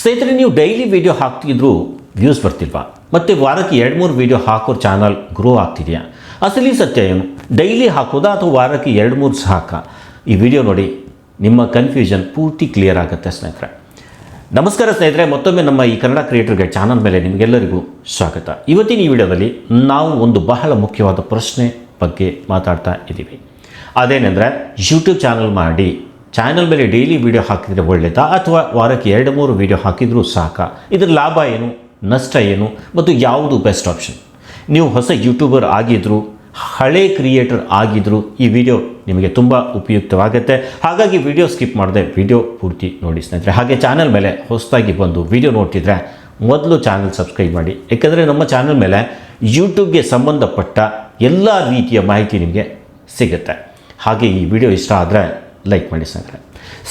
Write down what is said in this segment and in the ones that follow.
ಸ್ನೇಹಿತರೆ, ನೀವು daily video ಹಾಕ್ತಿದ್ರು ವ್ಯೂಸ್ ಬರ್ತಿಲ್ವಾ? ಮತ್ತು ವಾರಕ್ಕೆ ಎರಡು, ಮೂರು ವಿಡಿಯೋ ಹಾಕೋ ಚಾನಲ್ ಗ್ರೋ ಆಗ್ತಿದೆಯಾ? ಅಸಲಿ ಸತ್ಯ ಏನು? ಡೈಲಿ ಹಾಕೋದಾ ಅಥವಾ ವಾರಕ್ಕೆ ಎರಡು, ಮೂರು ಸಾಕ ಈ ವಿಡಿಯೋ ನೋಡಿ ನಿಮ್ಮ ಕನ್ಫ್ಯೂಷನ್ ಪೂರ್ತಿ ಕ್ಲಿಯರ್ ಆಗುತ್ತೆ ಸ್ನೇಹಿತರೆ. ನಮಸ್ಕಾರ ಸ್ನೇಹಿತರೆ, ಮತ್ತೊಮ್ಮೆ ನಮ್ಮ ಈ ಕನ್ನಡ ಕ್ರಿಯೇಟರ್ ಚಾನಲ್ ಮೇಲೆ ನಿಮಗೆಲ್ಲರಿಗೂ ಸ್ವಾಗತ. ಇವತ್ತಿನ ಈ ವಿಡಿಯೋದಲ್ಲಿ ನಾವು ಒಂದು ಬಹಳ ಮುಖ್ಯವಾದ ಪ್ರಶ್ನೆ ಬಗ್ಗೆ ಮಾತಾಡ್ತಾ ಇದ್ದೀವಿ. ಅದೇನೆಂದರೆ ಯೂಟ್ಯೂಬ್ ಚಾನಲ್ ಮಾಡಿ ಚಾನಲ್ ಮೇಲೆ ಡೈಲಿ ವಿಡಿಯೋ ಹಾಕಿದರೆ ಒಳ್ಳೆಯದಾ ಅಥವಾ ವಾರಕ್ಕೆ ಎರಡು, ಮೂರು ವಿಡಿಯೋ ಹಾಕಿದರೂ ಸಾಕ? ಇದರ ಲಾಭ ಏನು? ನಷ್ಟ ಏನು? ಮತ್ತು ಯಾವುದು ಬೆಸ್ಟ್ ಆಪ್ಷನ್ ನೀವು ಹೊಸ ಯೂಟ್ಯೂಬರ್ ಆಗಿದ್ದರೂ ಹಳೆ ಕ್ರಿಯೇಟರ್ ಆಗಿದ್ದರೂ ಈ ವಿಡಿಯೋ ನಿಮಗೆ ತುಂಬ ಉಪಯುಕ್ತವಾಗುತ್ತೆ. ಹಾಗಾಗಿ ವಿಡಿಯೋ ಸ್ಕಿಪ್ ಮಾಡದೆ ವಿಡಿಯೋ ಪೂರ್ತಿ ನೋಡಿ ಸ್ನೇಹಿತರೆ. ಹಾಗೆ ಚಾನಲ್ ಮೇಲೆ ಹೊಸದಾಗಿ ಬಂದು ವಿಡಿಯೋ ನೋಡ್ತಿದ್ರೆ ಮೊದಲು ಚಾನಲ್ ಸಬ್ಸ್ಕ್ರೈಬ್ ಮಾಡಿ. ಏಕೆಂದರೆ ನಮ್ಮ ಚಾನಲ್ ಮೇಲೆ ಯೂಟ್ಯೂಬ್ಗೆ ಸಂಬಂಧಪಟ್ಟ ಎಲ್ಲ ರೀತಿಯ ಮಾಹಿತಿ ನಿಮಗೆ ಸಿಗುತ್ತೆ. ಹಾಗೆ ಈ ವಿಡಿಯೋ ಇಷ್ಟ ಆದರೆ ಲೈಕ್ ಮಾಡಿ ಸ್ನೇಹಿತರೆ.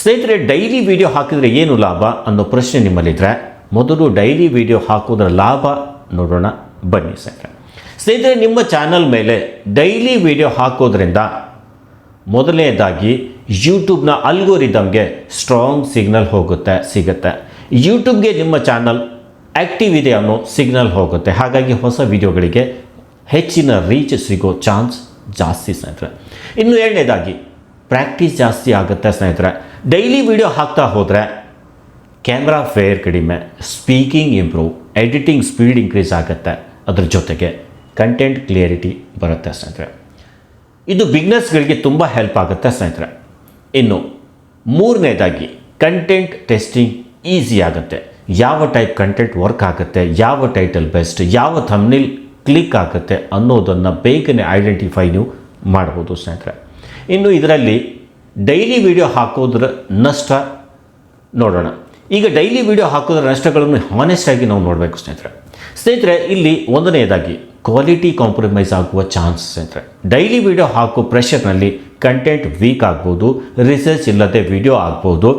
ಸ್ನೇಹಿತರೆ ಡೈಲಿ ವಿಡಿಯೋ ಹಾಕಿದರೆ ಏನು ಲಾಭ ಅನ್ನೋ ಪ್ರಶ್ನೆ ನಿಮ್ಮಲ್ಲಿದ್ದರೆ ಮೊದಲು ಡೈಲಿ ವಿಡಿಯೋ ಹಾಕೋದ್ರ ಲಾಭ ನೋಡೋಣ. ಬನ್ನಿ ಸ್ನೇಹಿತರೆ. ಸ್ನೇಹಿತರೆ, ನಿಮ್ಮ ಚಾನಲ್ ಮೇಲೆ ಡೈಲಿ ವಿಡಿಯೋ ಹಾಕೋದ್ರಿಂದ ಮೊದಲನೇದಾಗಿ ಯೂಟ್ಯೂಬ್ನ ಅಲ್ಗೋರಿದಮ್ಗೆ ಸ್ಟ್ರಾಂಗ್ ಸಿಗ್ನಲ್ ಹೋಗುತ್ತೆ, ಸಿಗುತ್ತೆ. ಯೂಟ್ಯೂಬ್ಗೆ ನಿಮ್ಮ ಚಾನಲ್ ಆ್ಯಕ್ಟಿವ್ ಇದೆ ಅನ್ನೋ ಸಿಗ್ನಲ್ ಹೋಗುತ್ತೆ. ಹಾಗಾಗಿ ಹೊಸ ವಿಡಿಯೋಗಳಿಗೆ ಹೆಚ್ಚಿನ ರೀಚ್ ಸಿಗೋ ಚಾನ್ಸ್ ಜಾಸ್ತಿ ಸ್ನೇಹಿತರೆ. ಇನ್ನು ಎರಡನೇದಾಗಿ ಪ್ರಾಕ್ಟೀಸ್ ಜಾಸ್ತಿ ಆಗುತ್ತೆ, ಸ್ನೇಹಿತರೆ. ಡೈಲಿ ವಿಡಿಯೋ ಹಾಕ್ತಾ ಹೋದರೆ ಕ್ಯಾಮ್ರಾ ಫೇರ್ ಕಡಿಮೆ speaking improve editing speed increase ಆಗುತ್ತೆ ಅದ್ರ ಜೊತೆಗೆ ಕಂಟೆಂಟ್ ಕ್ಲಿಯರಿಟಿ ಬರುತ್ತೆ, ಸ್ನೇಹಿತರೆ. ಇದು ಬಿಗ್ನೆಸ್ಗಳಿಗೆ ತುಂಬ ಹೆಲ್ಪ್ ಆಗುತ್ತೆ, ಸ್ನೇಹಿತರೆ. ಇನ್ನು ಮೂರನೇದಾಗಿ ಕಂಟೆಂಟ್ ಟೆಸ್ಟಿಂಗ್ ಈಸಿ ಆಗುತ್ತೆ. ಯಾವ ಟೈಪ್ ಕಂಟೆಂಟ್ ವರ್ಕ್ ಆಗುತ್ತೆ, ಯಾವ ಟೈಟಲ್ ಬೆಸ್ಟ್ ಯಾವ ಥಮ್ನಿಲ್ ಕ್ಲಿಕ್ ಆಗುತ್ತೆ ಅನ್ನೋದನ್ನು ಬೇಗನೆ ಐಡೆಂಟಿಫೈ ನೀವು ಮಾಡ್ಬೋದು, ಸ್ನೇಹಿತರೆ. ಇನ್ನು ಇದರಲ್ಲಿ ಡೈಲಿ ವಿಡಿಯೋ ಹಾಕೋದ್ರ ನಷ್ಟ ನೋಡೋಣ. ಈಗ ಡೈಲಿ ವಿಡಿಯೋ ಹಾಕೋದ್ರ ನಷ್ಟಗಳನ್ನು ಹಾನೆಸ್ಟ್ ಆಗಿ ನಾವು ನೋಡಬೇಕು ಸ್ನೇಹಿತರೆ. ಸ್ನೇಹಿತರೆ, ಇಲ್ಲಿ ಒಂದನೆಯದಾಗಿ ಕ್ವಾಲಿಟಿ ಕಾಂಪ್ರಮೈಸ್ ಆಗುವ ಚಾನ್ಸ್ ಸ್ನೇಹಿತರೆ. ಡೈಲಿ ವಿಡಿಯೋ ಹಾಕೋ ಪ್ರೆಷರ್ನಲ್ಲಿ ಕಂಟೆಂಟ್ ವೀಕ್ ಆಗ್ಬೋದು ರಿಸರ್ಚ್ ಇಲ್ಲದೆ ವಿಡಿಯೋ ಆಗ್ಬೋದು.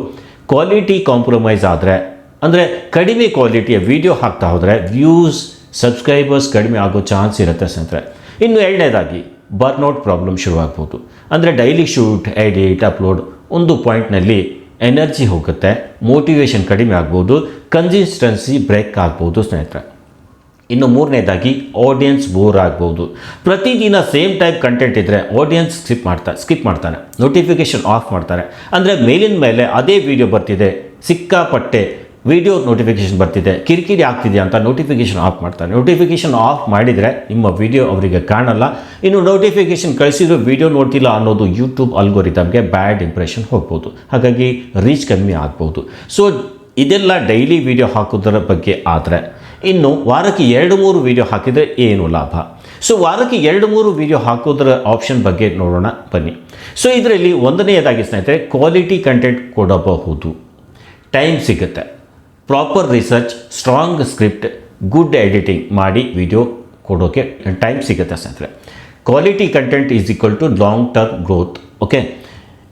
ಕ್ವಾಲಿಟಿ ಕಾಂಪ್ರಮೈಸ್ ಆದರೆ, ಅಂದರೆ ಕಡಿಮೆ ಕ್ವಾಲಿಟಿಯ ವಿಡಿಯೋ ಹಾಕ್ತಾ ಹೋದರೆ ವ್ಯೂಸ್ ಸಬ್ಸ್ಕ್ರೈಬರ್ಸ್ ಕಡಿಮೆ ಆಗೋ ಚಾನ್ಸ್ ಇರುತ್ತೆ ಸ್ನೇಹಿತರೆ. ಇನ್ನು ಎರಡನೇದಾಗಿ ಬರ್ನೌಟ್ ಪ್ರಾಬ್ಲಮ್ ಶುರುವಾಗ್ಬೋದು. ಅಂದರೆ ಡೈಲಿ ಶೂಟ್, ಎಡಿಟ್, ಅಪ್ಲೋಡ್ ಒಂದು ಪಾಯಿಂಟ್ನಲ್ಲಿ ಎನರ್ಜಿ ಹೋಗುತ್ತೆ ಮೋಟಿವೇಶನ್ ಕಡಿಮೆ ಆಗ್ಬೋದು, ಕನ್ಸಿಸ್ಟೆನ್ಸಿ ಬ್ರೇಕ್ ಆಗ್ಬೋದು ಸ್ನೇಹಿತರೆ. ಇನ್ನು ಮೂರನೇದಾಗಿ ಆಡಿಯನ್ಸ್ ಬೋರ್ ಆಗ್ಬೋದು. ಪ್ರತಿದಿನ ಸೇಮ್ ಟೈಪ್ ಕಂಟೆಂಟ್ ಇದ್ದರೆ ಆಡಿಯನ್ಸ್ ಸ್ಕಿಪ್ ಮಾಡ್ತಾ, ಸ್ಕಿಪ್ ಮಾಡ್ತಾನೆ. ನೋಟಿಫಿಕೇಷನ್ ಆಫ್ ಮಾಡ್ತಾರೆ. ಅಂದರೆ ಮೇಲಿನ ಮೇಲೆ ಅದೇ ವಿಡಿಯೋ ಬರ್ತಿದೆ, ಸಿಕ್ಕಾಪಟ್ಟೆ ವಿಡಿಯೋ ನೋಟಿಫಿಕೇಷನ್ ಬರ್ತಿದೆ, ಕಿರಿಕಿರಿ ಆಗ್ತಿದೆಯಾ ಅಂತ ನೋಟಿಫಿಕೇಷನ್ ಆಫ್ ಮಾಡ್ತಾರೆ. ನೋಟಿಫಿಕೇಷನ್ ಆಫ್ ಮಾಡಿದರೆ ನಿಮ್ಮ ವಿಡಿಯೋ ಅವರಿಗೆ ಕಾಣಲ್ಲ. ಇನ್ನು ನೋಟಿಫಿಕೇಷನ್ ಕಳಿಸಿದ್ರು ವಿಡಿಯೋ ನೋಡ್ತಿಲ್ಲ ಅನ್ನೋದು ಯೂಟ್ಯೂಬ್ ಅಲ್ಗೋರಿದಮ್ಗೆ ಬ್ಯಾಡ್ ಇಂಪ್ರೆಷನ್ ಹೋಗ್ಬೋದು. ಹಾಗಾಗಿ ರೀಚ್ ಕಮ್ಮಿ ಆಗ್ಬೋದು. ಸೊ ಇದೆಲ್ಲ ಡೈಲಿ ವಿಡಿಯೋ ಹಾಕೋದರ ಬಗ್ಗೆ ಆದರೆ, ಇನ್ನು ವಾರಕ್ಕೆ ಎರಡು ಮೂರು ವಿಡಿಯೋ ಹಾಕಿದರೆ ಏನು ಲಾಭ? ಸೊ ವಾರಕ್ಕೆ ಎರಡು ಮೂರು ವಿಡಿಯೋ ಹಾಕೋದರ ಆಪ್ಷನ್ ಬಗ್ಗೆ ನೋಡೋಣ, ಬನ್ನಿ. ಸೊ ಇದರಲ್ಲಿ ಒಂದನೆಯದಾಗಿ ಸ್ನೇಹಿತರೆ ಕ್ವಾಲಿಟಿ ಕಂಟೆಂಟ್ ಕೊಡಬಹುದು. ಟೈಮ್ ಸಿಗುತ್ತೆ. Proper research, strong script, good editing ಮಾಡಿ ವಿಡಿಯೋ ಕೊಡೋಕ್ಕೆ ಟೈಮ್ ಸಿಗುತ್ತೆ ಸ್ನೇಹಿತರೆ. Quality content is equal to long term growth, okay?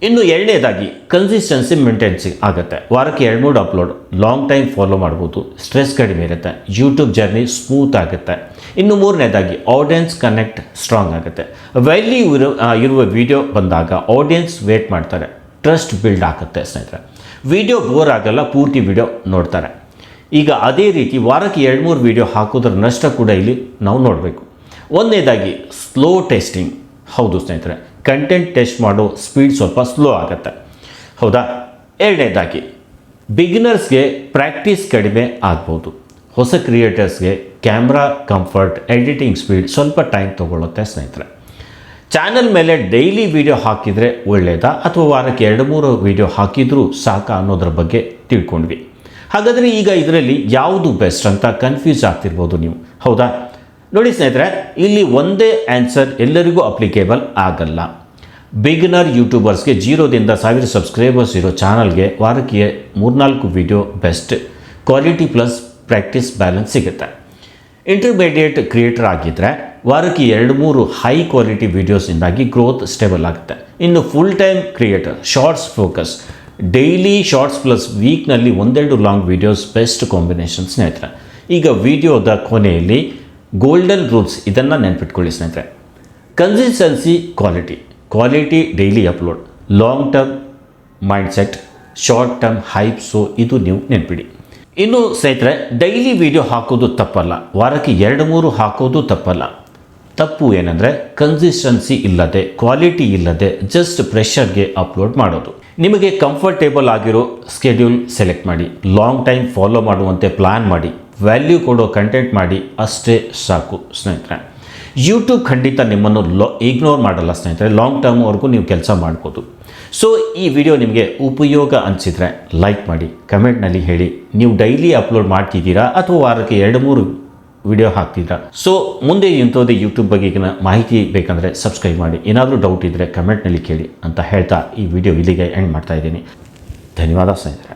ಇನ್ನು ಎರಡನೇದಾಗಿ ಕನ್ಸಿಸ್ಟೆನ್ಸಿ ಮೇಂಟೆನ್ಸಿ ಆಗುತ್ತೆ. ವಾರಕ್ಕೆ ಎರಡು ಮೂರು ಅಪ್ಲೋಡ್, ಲಾಂಗ್ ಟೈಮ್ ಫಾಲೋ ಮಾಡ್ಬೋದು, ಸ್ಟ್ರೆಸ್ ಕಡಿಮೆ ಇರುತ್ತೆ ಯೂಟ್ಯೂಬ್ ಜರ್ನಿ ಸ್ಮೂತ್ ಆಗುತ್ತೆ. ಇನ್ನು ಮೂರನೇದಾಗಿ ಆಡಿಯನ್ಸ್ ಕನೆಕ್ಟ್ ಸ್ಟ್ರಾಂಗ್ ಆಗುತ್ತೆ. ಇರೋ ಇರುವ ವಿಡಿಯೋ ಬಂದಾಗ ಆಡಿಯನ್ಸ್ ವೇಟ್ ಮಾಡ್ತಾರೆ ಟ್ರಸ್ಟ್ ಬಿಲ್ಡ್ ಆಗುತ್ತೆ ಸ್ನೇಹಿತರೆ. ವಿಡಿಯೋ ಬೋರ್ ಆಗಲ್ಲ, ಪೂರ್ತಿ ವಿಡಿಯೋ ನೋಡ್ತಾರೆ. ಈಗ ಅದೇ ರೀತಿ ವಾರಕ್ಕೆ ಎರಡು ಮೂರು ವಿಡಿಯೋ ಹಾಕೋದ್ರ ನಷ್ಟ ಕೂಡ ಇಲ್ಲಿ ನಾವು ನೋಡಬೇಕು. ಒಂದನೇದಾಗಿ ಸ್ಲೋ ಟೆಸ್ಟಿಂಗ್ ಹೌದು ಸ್ನೇಹಿತರೆ ಕಂಟೆಂಟ್ ಟೆಸ್ಟ್ ಮಾಡೋ ಸ್ಪೀಡ್ ಸ್ವಲ್ಪ ಸ್ಲೋ ಆಗುತ್ತೆ. ಹೌದಾ? ಎರಡನೇದಾಗಿ ಬಿಗಿನರ್ಸ್ಗೆ ಪ್ರಾಕ್ಟೀಸ್ ಕಡಿಮೆ ಆಗ್ಬೋದು. ಹೊಸ ಕ್ರಿಯೇಟರ್ಸ್ಗೆ ಕ್ಯಾಮ್ರಾ ಕಂಫರ್ಟ್ ಎಡಿಟಿಂಗ್ ಸ್ಪೀಡ್ ಸ್ವಲ್ಪ ಟೈಮ್ ತೊಗೊಳುತ್ತೆ ಸ್ನೇಹಿತರೆ. ಚಾನಲ್ ಮೇಲೆ ಡೈಲಿ ವಿಡಿಯೋ ಹಾಕಿದರೆ ಒಳ್ಳೆಯದಾ ಅಥವಾ ವಾರಕ್ಕೆ ಎರಡು, ಮೂರು ವಿಡಿಯೋ ಹಾಕಿದರೂ ಸಾಕ ಅನ್ನೋದ್ರ ಬಗ್ಗೆ ತಿಳ್ಕೊಂಡ್ವಿ. ಹಾಗಾದರೆ ಈಗ ಇದರಲ್ಲಿ ಯಾವುದು ಬೆಸ್ಟ್ ಅಂತ ಕನ್ಫ್ಯೂಸ್ ಆಗ್ತಿರ್ಬೋದು ನೀವು. ಹೌದಾ? ನೋಡಿ ಸ್ನೇಹಿತರೆ, ಇಲ್ಲಿ ಒಂದೇ ಆನ್ಸರ್ ಎಲ್ಲರಿಗೂ ಅಪ್ಲಿಕೇಬಲ್ ಆಗಲ್ಲ. ಬಿಗಿನರ್ ಯೂಟ್ಯೂಬರ್ಸ್ಗೆ ಜೀರೋದಿಂದ ಸಾವಿರ ಸಬ್ಸ್ಕ್ರೈಬರ್ಸ್ ಇರೋ ಚಾನಲ್ಗೆ ವಾರಕ್ಕೆ ಮೂರ್ನಾಲ್ಕು video best quality plus practice balance ಸಿಗುತ್ತೆ. ಇಂಟರ್ಮೀಡಿಯೇಟ್ ಕ್ರಿಯೇಟರ್ ಆಗಿದ್ದರೆ ವಾರಕ್ಕೆ ಎರಡು ಮೂರು ಹೈ ಕ್ವಾಲಿಟಿ ವೀಡಿಯೋಸಿಂದಾಗಿ ಗ್ರೋತ್ ಸ್ಟೇಬಲ್ ಆಗುತ್ತೆ. ಇನ್ನು full time creator shorts focus daily shorts plus ವೀಕ್ನಲ್ಲಿ ಒಂದೆರಡು ಲಾಂಗ್ ವೀಡಿಯೋಸ್ ಬೆಸ್ಟ್ ಕಾಂಬಿನೇಷನ್ ಸ್ನೇಹಿತರೆ. ಈಗ ವಿಡಿಯೋದ ಕೊನೆಯಲ್ಲಿ ಗೋಲ್ಡನ್ ರೂಲ್ಸ್ ಇದನ್ನು ನೆನ್ಪಿಟ್ಕೊಳ್ಳಿ ಸ್ನೇಹಿತರೆ. Consistency quality quality daily upload long term mindset short term hype so ಇದು ನೀವು ನೆನ್ಪಿಡಿ. ಇನ್ನು ಸ್ನೇಹಿತರೆ ಡೈಲಿ ವಿಡಿಯೋ ಹಾಕೋದು ತಪ್ಪಲ್ಲ. ವಾರಕ್ಕೆ ಎರಡು ಮೂರು ಹಾಕೋದು ತಪ್ಪಲ್ಲ. ತಪ್ಪು ಏನಂದರೆ ಕನ್ಸಿಸ್ಟೆನ್ಸಿ ಇಲ್ಲದೆ ಕ್ವಾಲಿಟಿ ಇಲ್ಲದೆ ಜಸ್ಟ್ ಪ್ರೆಷರ್ಗೆ ಅಪ್ಲೋಡ್ ಮಾಡೋದು. ನಿಮಗೆ ಕಂಫರ್ಟೇಬಲ್ ಆಗಿರೋ ಸ್ಕೆಡ್ಯೂಲ್ ಸೆಲೆಕ್ಟ್ ಮಾಡಿ ಲಾಂಗ್ ಟೈಮ್ ಫಾಲೋ ಮಾಡುವಂತೆ ಪ್ಲ್ಯಾನ್ ಮಾಡಿ ವ್ಯಾಲ್ಯೂ ಕೊಡೋ ಕಂಟೆಂಟ್ ಮಾಡಿ, ಅಷ್ಟೇ ಸಾಕು ಸ್ನೇಹಿತರೆ. ಯೂಟ್ಯೂಬ್ ಖಂಡಿತ ನಿಮ್ಮನ್ನು ಲೊ ಇಗ್ನೋರ್ ಮಾಡಲ್ಲ ಸ್ನೇಹಿತರೆ ಲಾಂಗ್ ಟರ್ಮ್ವರೆಗೂ ನೀವು ಕೆಲಸ ಮಾಡ್ಬೋದು. ಸೊ ಈ ವಿಡಿಯೋ ನಿಮಗೆ ಉಪಯೋಗ ಅನಿಸಿದರೆ ಲೈಕ್ ಮಾಡಿ ಕಮೆಂಟ್ನಲ್ಲಿ ಹೇಳಿ, ನೀವು ಡೈಲಿ ಅಪ್ಲೋಡ್ ಮಾಡ್ತಿದ್ದೀರಾ ಅಥವಾ ವಾರಕ್ಕೆ ಎರಡು ಮೂರು ವಿಡಿಯೋ ಹಾಕ್ತಿದ್ರ. ಸೊ ಮುಂದೆ ಇಂಥದ್ದೇ ಯೂಟ್ಯೂಬ್ ಬಗೆಗಿನ ಮಾಹಿತಿ ಬೇಕಂದರೆ ಸಬ್ಸ್ಕ್ರೈಬ್ ಮಾಡಿ. ಏನಾದರೂ ಡೌಟ್ ಇದ್ದರೆ ಕಮೆಂಟ್ನಲ್ಲಿ ಕೇಳಿ ಅಂತ ಹೇಳ್ತಾ ಈ ವಿಡಿಯೋ ಇಲ್ಲಿಗೆ ಎಂಡ್ ಮಾಡ್ತಾ ಇದ್ದೀನಿ. ಧನ್ಯವಾದ ಸ್ನೇಹಿತರೆ.